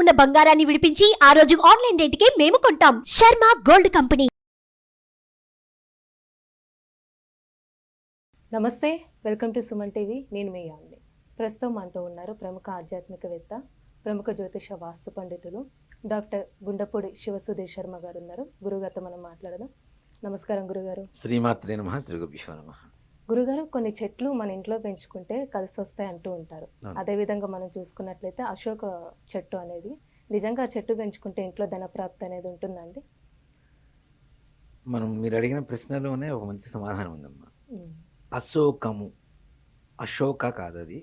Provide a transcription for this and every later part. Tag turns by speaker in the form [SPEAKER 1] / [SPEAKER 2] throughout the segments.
[SPEAKER 1] ఉన్న బంగారాన్ని విడిపించి ఆ రోజు ఆన్లైన్ రేటుకే మేము కొంటాం. Sharma gold company.
[SPEAKER 2] నమస్తే వెల్కమ్ టు సుమన్ టీవీ. నేను మీ యామిని ప్రస్తుతం మనతో ఉన్నారు ప్రముఖ ఆధ్యాత్మికవేత్త ప్రముఖ జ్యోతిష వాస్తు పండితులు డాక్టర్ గుండపూడి శివసుధీర్ శర్మ గారు ఉన్నారు. గురుగారితో మనం మాట్లాడదాం. నమస్కారం గురుగారు.
[SPEAKER 3] శ్రీమాత్రే నమ శ్రీ
[SPEAKER 2] గురుగారు కొన్ని చెట్లు మన ఇంట్లో పెంచుకుంటే కలిసి వస్తాయి అంటూ ఉంటారు.
[SPEAKER 3] అవును.
[SPEAKER 2] అదే విధంగా మనం చూసుకున్నట్లయితే అశోక చెట్టు అనేది నిజంగా ఆ చెట్టు పెంచుకుంటే ఇంట్లో ధనప్రాప్తి అనేది ఉంటుందండి
[SPEAKER 3] మనం మీరు అడిగిన ప్రశ్నలోనే ఒక మంచి సమాధానం ఉందమ్మా. అశోకము అశోక కాదు అది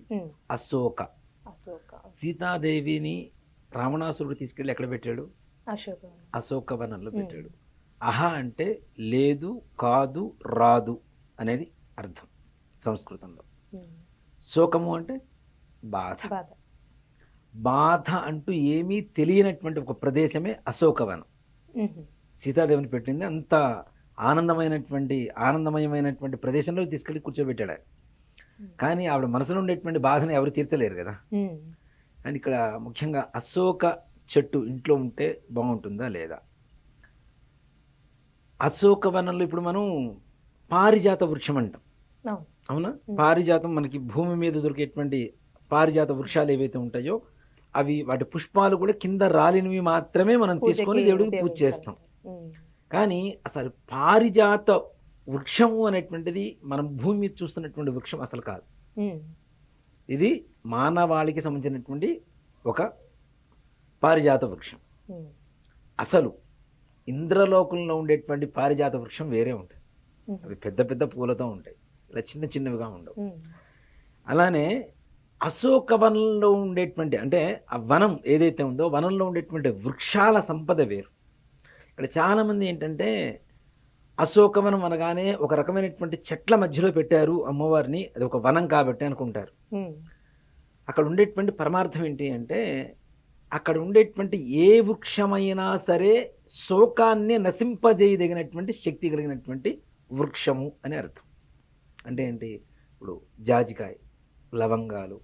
[SPEAKER 3] అశోక.
[SPEAKER 2] అశోక.
[SPEAKER 3] సీతాదేవిని రావణాసురుడు తీసుకెళ్ళి ఎక్కడ పెట్టాడు?
[SPEAKER 2] అశోక
[SPEAKER 3] అశోక వనంలో. పెట్టాడు. అహ అంటే లేదు కాదు రాదు అనేది అర్థం సంస్కృతంలో. శోకము అంటే బాధ.
[SPEAKER 2] బాధ.
[SPEAKER 3] అంటూ ఏమీ తెలియనటువంటి ఒక ప్రదేశమే అశోకవనం. సీతాదేవిని పెట్టింది అంత ఆనందమైనటువంటి ఆనందమయమైనటువంటి ప్రదేశంలో తీసుకెళ్ళి కూర్చోబెట్టాడు. కానీ ఆవిడ మనసులో ఉండేటువంటి బాధను ఎవరు తీర్చలేరు కదా. అండ్ ఇక్కడ ముఖ్యంగా అశోక చెట్టు ఇంట్లో ఉంటే బాగుంటుందా లేదా? అశోక వనంలో ఇప్పుడు మనం పారిజాత వృక్షం అంటాం.
[SPEAKER 2] అవును.
[SPEAKER 3] పారిజాతం మనకి భూమి మీద దొరికేటువంటి పారిజాత వృక్షాలు ఏవైతే ఉంటాయో అవి వాటి పుష్పాలు కూడా కింద రాలినవి మాత్రమే మనం తీసుకొని దేవుడికి పూజ చేస్తాం. కానీ అసలు పారిజాత వృక్షము అనేటువంటిది మనం భూమి మీద చూస్తున్నటువంటి వృక్షం అసలు కాదు. ఇది మానవాళికి సంబంధించినటువంటి ఒక పారిజాత వృక్షం. అసలు ఇంద్రలోకంలో ఉండేటువంటి పారిజాత వృక్షం వేరే ఉంటుంది. అవి పెద్ద పెద్ద పూలతో ఉంటాయి. ఇలా చిన్న చిన్నవిగా ఉండవు. అలానే అశోక వనంలో ఉండేటువంటి అంటే ఆ వనం ఏదైతే ఉందో వనంలో ఉండేటువంటి వృక్షాల సంపద వేరు. ఇక్కడ చాలామంది ఏంటంటే అశోకవనం అనగానే ఒక రకమైనటువంటి చెట్ల మధ్యలో పెట్టారు అమ్మవారిని అది ఒక వనం కాబట్టి అనుకుంటారు. అక్కడ ఉండేటువంటి పరమార్థం ఏంటి అంటే అక్కడ ఉండేటువంటి ఏ వృక్షమైనా సరే శోకాన్ని నశింపజేయదగినటువంటి శక్తి కలిగినటువంటి వృక్షము అని అర్థం. అంటే ఏంటి? ఇప్పుడు జాజికాయ లవంగాలు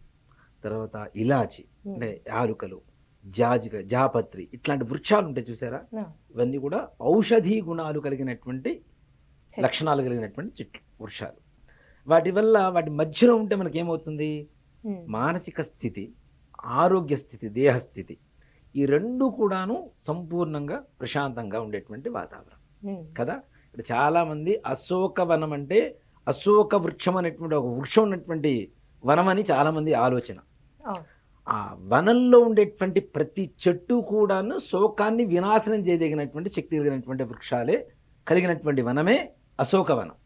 [SPEAKER 3] తర్వాత ఇలాచి
[SPEAKER 2] ఉమ్,
[SPEAKER 3] అంటే యాలుకలు జాజికాయ జాపత్రి ఇట్లాంటి వృక్షాలు ఉంటాయి చూసారా?
[SPEAKER 2] ఆ,
[SPEAKER 3] ఇవన్నీ కూడా ఔషధీ గుణాలు కలిగినటువంటి. లక్షణాలు కలిగినటువంటి చెట్లు వృక్షాలు. వాటి వల్ల వాటి మధ్యలో ఉంటే మనకి ఏమవుతుంది
[SPEAKER 2] ఉమ్,
[SPEAKER 3] మానసిక స్థితి ఆరోగ్య స్థితి దేహస్థితి ఈ రెండు కూడాను సంపూర్ణంగా ప్రశాంతంగా ఉండేటువంటి వాతావరణం. కదా? ఇక్కడ చాలామంది అశోక వనం అంటే అశోక వృక్షం అనేటువంటి ఒక వృక్షం ఉన్నటువంటి వనం అని చాలామంది ఆలోచన. ఆ వనంలో ఉండేటువంటి ప్రతి చెట్టు కూడాను శోకాన్ని వినాశనం చేయదగినటువంటి శక్తి కలిగినటువంటి వృక్షాలే కలిగినటువంటి వనమే అశోక వనం.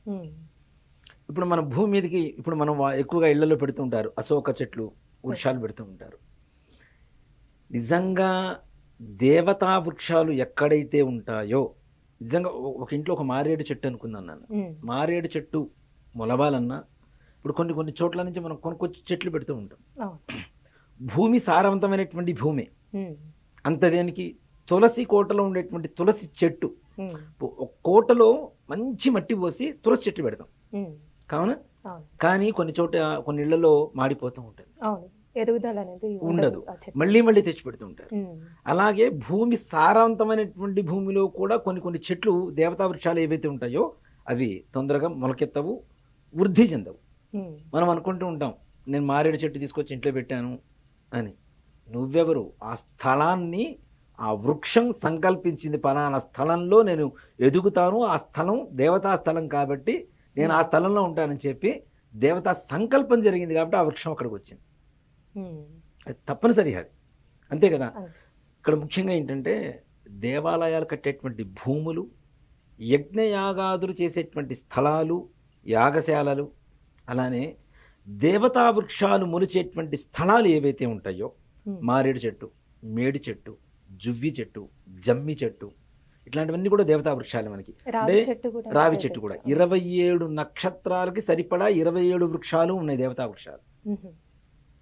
[SPEAKER 3] ఇప్పుడు మన భూమి మీదకి ఇప్పుడు మనం ఎక్కువగా ఇళ్ళలో పెడుతూ ఉంటారు అశోక చెట్లు వృక్షాలు పెడుతూ ఉంటారు. నిజంగా దేవతా వృక్షాలు ఎక్కడైతే ఉంటాయో నిజంగా ఒక ఇంట్లో ఒక మారేడు చెట్టు అనుకుందాం నన్ను. మారేడు చెట్టు మొలవాలన్నా ఇప్పుడు కొన్ని కొన్ని చోట్ల నుంచి మనం కొనుక్కొచ్చి చెట్లు పెడుతూ ఉంటాం. భూమి సారవంతమైనటువంటి భూమి. అంత దేనికి? తులసి కోటలో ఉండేటువంటి తులసి చెట్టు. కోటలో మంచి మట్టి పోసి తులసి చెట్టు పెడతాం. కావున? కానీ కొన్ని చోట కొన్ని ఇళ్ళలో మాడిపోతూ ఉంటుంది
[SPEAKER 2] అనేది
[SPEAKER 3] ఉండదు. మళ్ళీ మళ్ళీ తెచ్చి పెడుతూ ఉంటారు.
[SPEAKER 2] ఉమ్,
[SPEAKER 3] అలాగే భూమి సారవంతమైనటువంటి భూమిలో కూడా కొన్ని కొన్ని చెట్లు దేవతా వృక్షాలు ఏవైతే ఉంటాయో అవి తొందరగా మొలకెత్తవు వృద్ధి చెందవు. మనం అనుకుంటూ ఉంటాం నేను మారేడు చెట్టు తీసుకొచ్చి ఇంట్లో పెట్టాను అని. నువ్వెవరు? ఆ స్థలాన్ని ఆ వృక్షం సంకల్పించింది పలానా స్థలంలో నేను ఎదుగుతాను ఆ స్థలం దేవతా స్థలం కాబట్టి నేను ఆ స్థలంలో ఉంటానని చెప్పి దేవతా సంకల్పం జరిగింది కాబట్టి ఆ వృక్షం అక్కడికి వచ్చింది. అది తప్పనిసరి అది. అంతే కదా. ఇక్కడ ముఖ్యంగా ఏంటంటే దేవాలయాలు కట్టేటువంటి భూములు యజ్ఞయాగాదులు చేసేటువంటి స్థలాలు యాగశాలలు అలానే దేవతా వృక్షాలు మొలిచేటువంటి స్థలాలు ఏవైతే ఉంటాయో మారేడు చెట్టు మేడి చెట్టు జువ్వి చెట్టు జమ్మి చెట్టు ఇట్లాంటివన్నీ కూడా దేవతా వృక్షాలు మనకి.
[SPEAKER 2] రావి
[SPEAKER 3] అంటే
[SPEAKER 2] చెట్టు కూడా
[SPEAKER 3] రావి చెట్టు కూడా. ఇరవై ఏడు నక్షత్రాలకి సరిపడా ఇరవై ఏడు వృక్షాలు ఉన్నాయి దేవతా వృక్షాలు.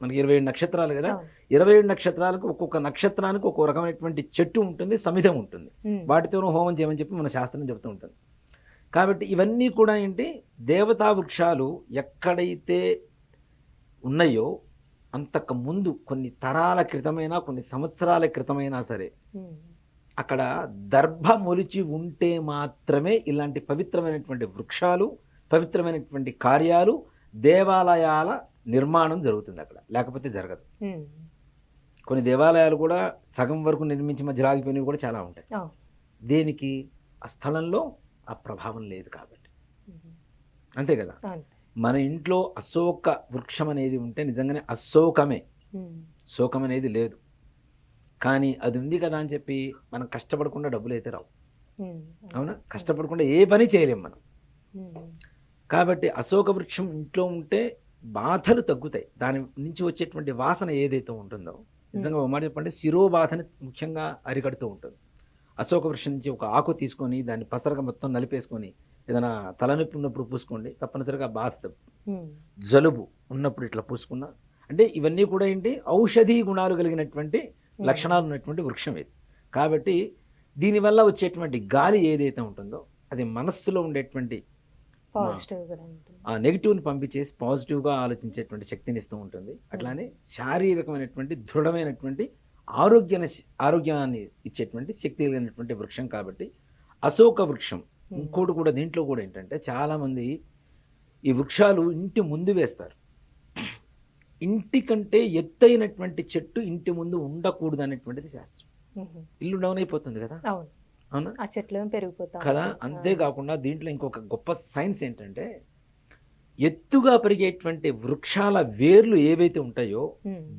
[SPEAKER 3] మనకి ఇరవై ఏడు నక్షత్రాలు కదా. ఇరవై ఏడు నక్షత్రాలకు ఒక్కొక్క నక్షత్రానికి ఒక్కో రకమైనటువంటి చెట్టు ఉంటుంది సమిధం ఉంటుంది. వాటితోనూ హోమం చేయమని చెప్పి మన శాస్త్రం చెబుతూ ఉంటుంది. కాబట్టి ఇవన్నీ కూడా ఏంటి దేవతా వృక్షాలు ఎక్కడైతే ఉన్నాయో అంతకు ముందు కొన్ని తరాల క్రితమైనా కొన్ని సంవత్సరాల క్రితమైనా సరే. అక్కడ దర్భ మొలిచి ఉంటే మాత్రమే ఇలాంటి పవిత్రమైనటువంటి వృక్షాలు పవిత్రమైనటువంటి కార్యాలు దేవాలయాల నిర్మాణం జరుగుతుంది అక్కడ లేకపోతే జరగదు. కొన్ని దేవాలయాలు కూడా సగం వరకు నిర్మించి మధ్య ఆగిపోయినవి కూడా చాలా ఉంటాయి. దేనికి ఆ స్థలంలో ఆ ప్రభావం లేదు కాబట్టి. అంతే కదా? మన ఇంట్లో అశోక వృక్షం అనేది ఉంటే నిజంగానే అశోకమే. శోకం అనేది లేదు. కానీ అది ఉంది కదా అని చెప్పి మనం కష్టపడకుండా డబ్బులు అయితే రావు. అవునా? కష్టపడకుండా ఏ పని చేయలేం మనం. కాబట్టి అశోక వృక్షం ఇంట్లో ఉంటే బాధలు తగ్గుతాయి. దాని నుంచి వచ్చేటువంటి వాసన ఏదైతే ఉంటుందో నిజంగా ఒక మాట చెప్పండి శిరోబాధని ముఖ్యంగా అరికడుతూ ఉంటుంది. అశోక వృక్షం నుంచి ఒక ఆకు తీసుకొని దాన్ని పసరగా మొత్తం నలిపేసుకొని ఏదైనా తలనొప్పి ఉన్నప్పుడు పూసుకోండి. తప్పనిసరిగా బాధ. జలుబు ఉన్నప్పుడు ఇట్లా పూసుకున్నా అంటే ఇవన్నీ కూడా ఏంటి? ఔషధీ గుణాలు కలిగినటువంటి లక్షణాలు ఉన్నటువంటి వృక్షం ఇది. కాబట్టి దీనివల్ల వచ్చేటువంటి గాలి ఏదైతే ఉంటుందో అది మనస్సులో ఉండేటువంటి ఆ నెగిటివ్ని పంపించేసి పాజిటివ్గా ఆలోచించేటువంటి శక్తిని ఇస్తూ ఉంటుంది. అట్లానే శారీరకమైనటువంటి దృఢమైనటువంటి ఆరోగ్యాన్ని ఆరోగ్యాన్ని ఇచ్చేటువంటి శక్తి కలిగినటువంటి వృక్షం కాబట్టి అశోక వృక్షం.
[SPEAKER 2] ఉమ్.
[SPEAKER 3] ఇంకోటి కూడా దీంట్లో కూడా ఏంటంటే చాలామంది ఈ వృక్షాలు ఇంటి ముందు వేస్తారు. ఇంటి కంటే ఎత్తైనటువంటి చెట్టు ఇంటి ముందు ఉండకూడదు అనేటువంటిది శాస్త్రం. ఇల్లు డౌన్ అయిపోతుంది కదా?
[SPEAKER 2] అవును.
[SPEAKER 3] అవునా?
[SPEAKER 2] ఆ చెట్లు ఏమో పెరిగిపోతా
[SPEAKER 3] కదా. అంతేకాకుండా దీంట్లో ఇంకొక గొప్ప సైన్స్ ఏంటంటే ఎత్తుగా పెరిగేటువంటి వృక్షాల వేర్లు ఏవైతే ఉంటాయో.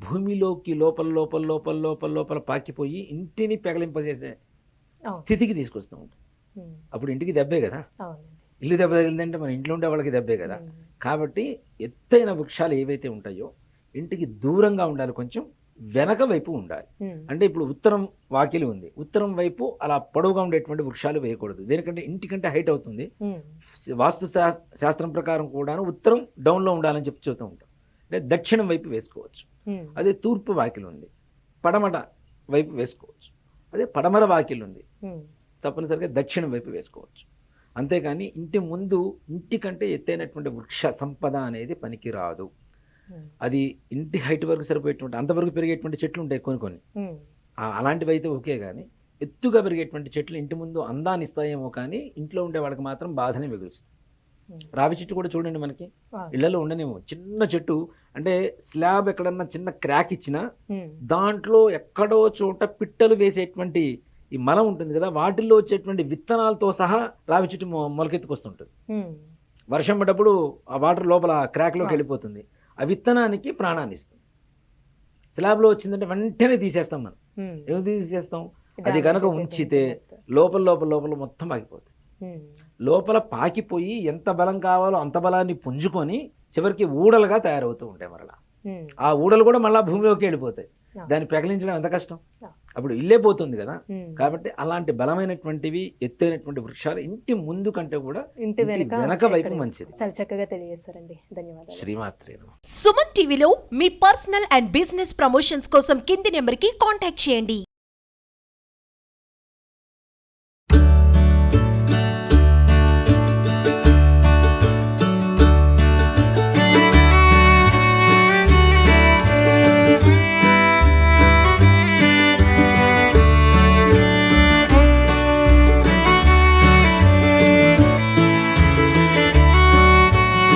[SPEAKER 3] భూమిలోకి లోపల లోపల లోపల లోపల లోపల పాకిపోయి ఇంటిని పెగలింపజేసే. స్థితికి తీసుకొస్తూ ఉంటాయి. అప్పుడు ఇంటికి దెబ్బే కదా ఇల్లు దెబ్బ తగిలిందంటే మన ఇంట్లో ఉండే వాళ్ళకి దెబ్బే కదా. కాబట్టి ఎత్తైన వృక్షాలు ఏవైతే ఉంటాయో ఇంటికి దూరంగా ఉండాలి కొంచెం వెనక వైపు ఉండాలి. అంటే ఇప్పుడు ఉత్తరం వాకిలి ఉంది ఉత్తరం వైపు అలా పొడవుగా ఉండేటువంటి వృక్షాలు వేయకూడదు దేనికంటే ఇంటికంటే హైట్ అవుతుంది. వాస్తు శాస్- శాస్త్రం ప్రకారం కూడా ఉత్తరం డౌన్లో ఉండాలని చెప్పి చెబుతూ ఉంటాం అంటే దక్షిణం వైపు వేసుకోవచ్చు. అదే తూర్పు వాకిలి ఉంది పడమట వైపు వేసుకోవచ్చు అదే పడమర వాకిలి ఉంది. తప్పనిసరిగా దక్షిణం వైపు వేసుకోవచ్చు అంతేకాని ఇంటి ముందు ఇంటి కంటే ఎత్తైనటువంటి వృక్ష సంపద అనేది పనికి రాదు
[SPEAKER 2] ఉమ్.
[SPEAKER 3] అది ఇంటి హైట్ వరకు సరిపోయేటువంటి అంతవరకు పెరిగేటువంటి చెట్లు ఉంటాయి కొన్ని కొన్ని అలాంటివి అయితే ఓకే కానీ ఎత్తుగా పెరిగేటువంటి చెట్లు ఇంటి ముందు అందాన్ని ఇస్తాయేమో కానీ ఇంట్లో ఉండే వాళ్ళకి మాత్రం బాధనే మిగులుస్తుంది. రావి చెట్టు కూడా చూడండి మనకి. ఇళ్ళలో ఉండనేమో చిన్న చెట్టు అంటే స్లాబ్ ఎక్కడన్నా చిన్న క్రాక్ ఇచ్చినా. దాంట్లో ఎక్కడో చోట పిట్టలు వేసేటువంటి ఈ మలం ఉంటుంది కదా వాటిల్లో వచ్చేటువంటి విత్తనాలతో సహా రావి చెట్టు మొలకెత్తుకొస్తుంటుంది. వర్షం పడ్డప్పుడు ఆ వాటర్ లోపల క్రాక్లోకి వెళ్ళిపోతుంది ఆ విత్తనానికి ప్రాణాన్ని ఇస్తుంది స్లాబ్లో వచ్చిందంటే వెంటనే తీసేస్తాం మనం. ఏమి తీసేస్తాం అది కనుక ఉంచితే. లోపల లోపల లోపల మొత్తం ఆగిపోతుంది. లోపల పాకిపోయి ఎంత బలం కావాలో అంత బలాన్ని పుంజుకొని చివరికి ఊడలుగా తయారవుతూ ఉంటాయి మరలా. ఆ ఊడలు కూడా మళ్ళీ భూమిలోకి వెళ్ళిపోతాయి. దాన్ని పెకలించడం ఎంత కష్టం. అప్పుడు ఇల్లే పోతుంది కదా. కాబట్టి అలాంటి బలమైనటువంటివి ఎత్తైనటువంటి వృక్షాలు ఇంటి ముందు కంటే కూడా
[SPEAKER 2] ఇంటి వెనక
[SPEAKER 3] వెనక వైపు మంచిది.
[SPEAKER 2] చాలా చక్కగా తెలియజేస్తారండి ధన్యవాదాలు
[SPEAKER 3] శ్రీమాత్రే.
[SPEAKER 1] సుమన్ టీవీలో మీ పర్సనల్ అండ్ బిజినెస్ ప్రమోషన్స్ కోసం కింది నెంబర్కి కాంటాక్ట్ చేయండి